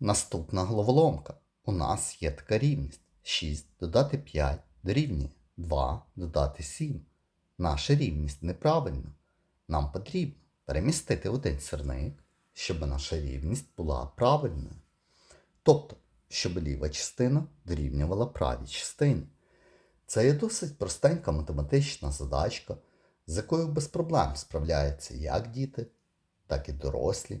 Наступна головоломка. У нас є така рівність. 6 додати 5 дорівнює 2 додати 7. Наша рівність неправильна. Нам потрібно перемістити один сірник, щоб наша рівність була правильною. Тобто, щоб ліва частина дорівнювала правій частині. Це є досить простенька математична задачка, з якою без проблем справляються як діти, так і дорослі.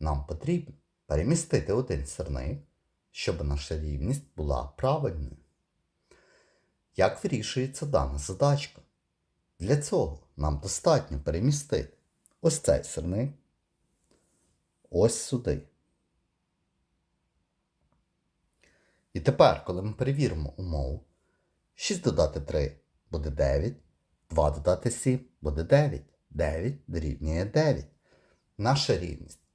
Нам потрібно перемістити один сирник, щоб наша рівність була правильною. Як вирішується дана задачка? Для цього нам достатньо перемістити ось цей сирник ось сюди. І тепер, коли ми перевіримо умову, 6 додати 3 буде 9, 2 додати 7 буде 9, 9 дорівнює 9. Наша рівність